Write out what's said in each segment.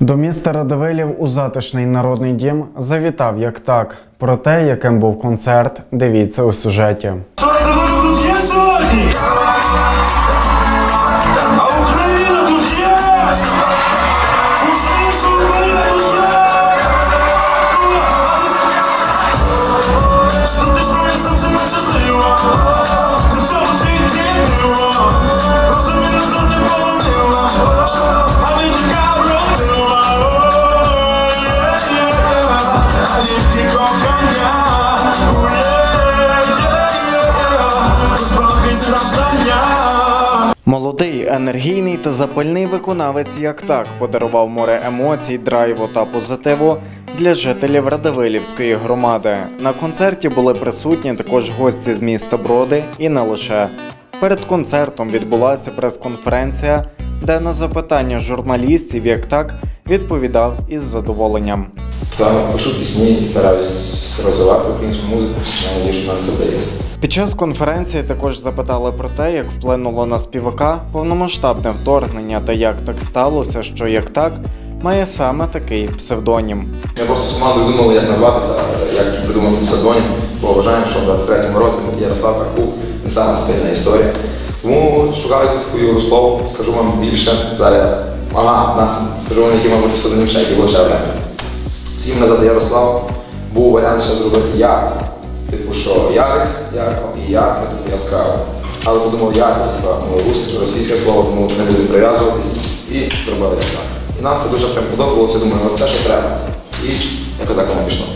До міста Радивилів у затишний народний дім завітав як так. Про те, яким був концерт, дивіться у сюжеті. Молодий, енергійний та запальний виконавець як так подарував море емоцій, драйву та позитиву для жителів Радивилівської громади. На концерті були присутні також гості з міста Броди і не лише. Перед концертом відбулася прес-конференція, де на запитання журналістів як так відповідав із задоволенням. Саме пишу пісні і стараюсь розвивати українську музику. Надію, що нам це вдається. Під час конференції також запитали про те, як вплинуло на співака повномасштабне вторгнення та як так сталося, що як так має саме такий псевдонім. Ми просто з командою думали, як назватися, як придумати псевдонім, бо вважаємо, що в 23-му році Ярослав Карпук не саме стильна історія. Тому шукали свою Ярославу, скажу вам більше. Зараз, ага, нас скажу вам, який мабуть псевдонім ще який був ще варіант. Всім назад Ярослав, був варіант ще зробити Ярик. Типу, що Ярик, Ярко і типу яскраво. Але подумав якось, типа, ну, русське, російське слово, тому не будемо прив'язуватись і зробили так. І нам це дуже прям подобалося, думаю, оце що треба. І якось так воно пішло.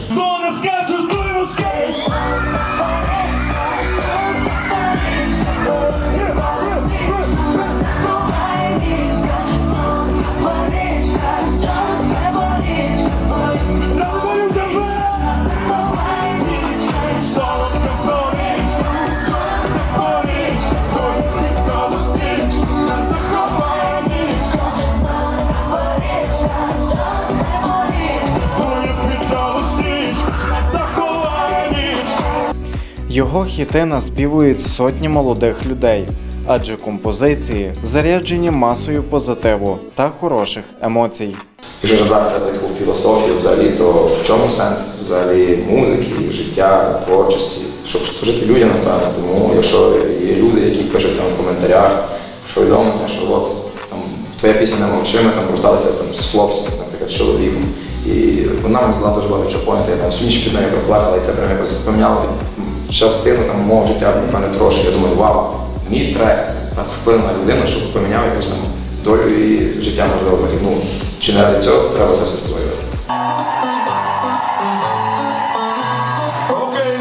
Його хіти наспівують сотні молодих людей, адже композиції заряджені масою позитиву та хороших емоцій. Якщо розбиратися в таку філософію взагалі, то в чому сенс взагалі музики, життя, творчості, щоб служити людям, напевно. Тому якщо є люди, які пишуть там в коментарях повідомлення, що от там твоя пісня не мовчи, там розсталися там з хлопцем, наприклад, з чоловіком. Вона була дуже багато я там всю ніч під нею проплакала, і це прям якось поміняло частину там мого життя, напевно, трошки. Я думаю, вау, мій трек так вплинув на людину, щоб поміняв якусь там долю і життя можливо вихідну. Чи не ради цього треба це все створювати? Окей,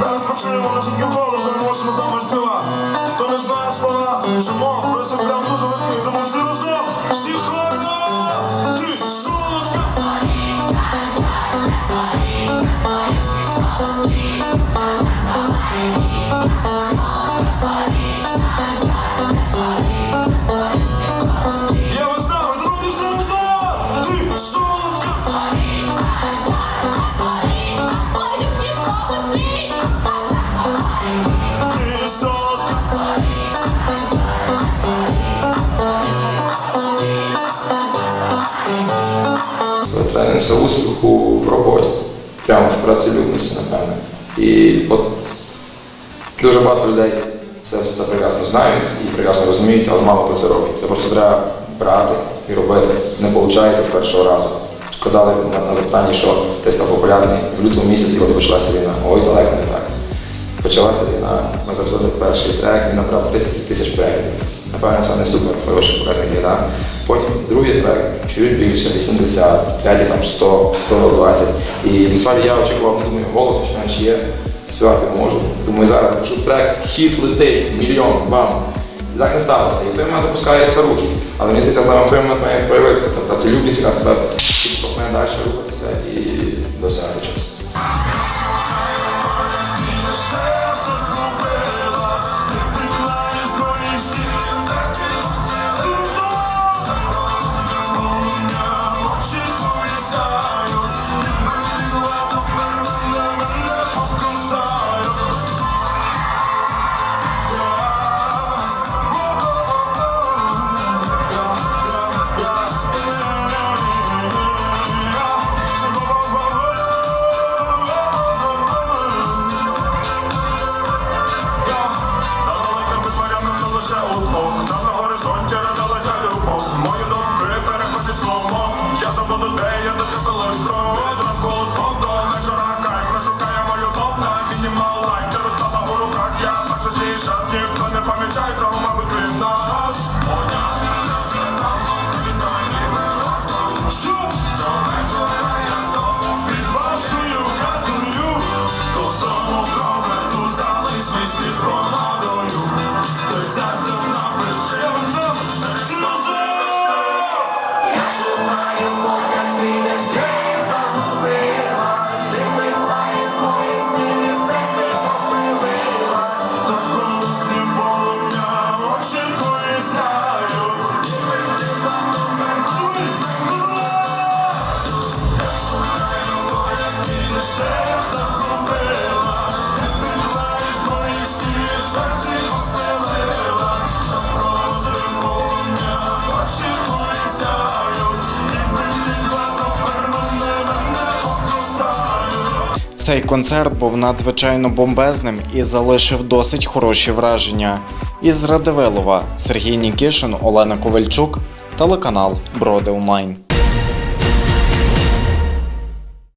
зараз почуємо наш голос, чому, просив прям дуже легкий, тому всі разом, всі хором! Тренується успіху в роботі, прямо в працелюбності, напевно. І от дуже багато людей все, все це прекрасно знають і прекрасно розуміють, але мало хто це робить. Це просто треба брати і робити. Не виходить з першого разу. Казали на, на запитанні, що ти став популярний в лютому місяці, коли почалася війна. Ой, далеко не так. Почалася війна, ми записали перший трек, він набрав 30 тисяч переглядів. Напевно, це не супер хороший показник війна. Потім другий трек чуть більше, 80, третій там 100, 120. І насправді я очікував, думаю, голос починаєш є, співати можу. Думаю, зараз напишу трек, хіт летить, мільйон, бам. І так не сталося. І в той момент опускається руки. Але мені здається, саме в той момент має проявитися та працелюбність, яка тебе підштовхне далі рухатися і досягати чогось. Цей концерт був надзвичайно бомбезним і залишив досить хороші враження. Із Радивилова Сергій Нікішин, Олена Ковальчук, телеканал Броди Онлайн.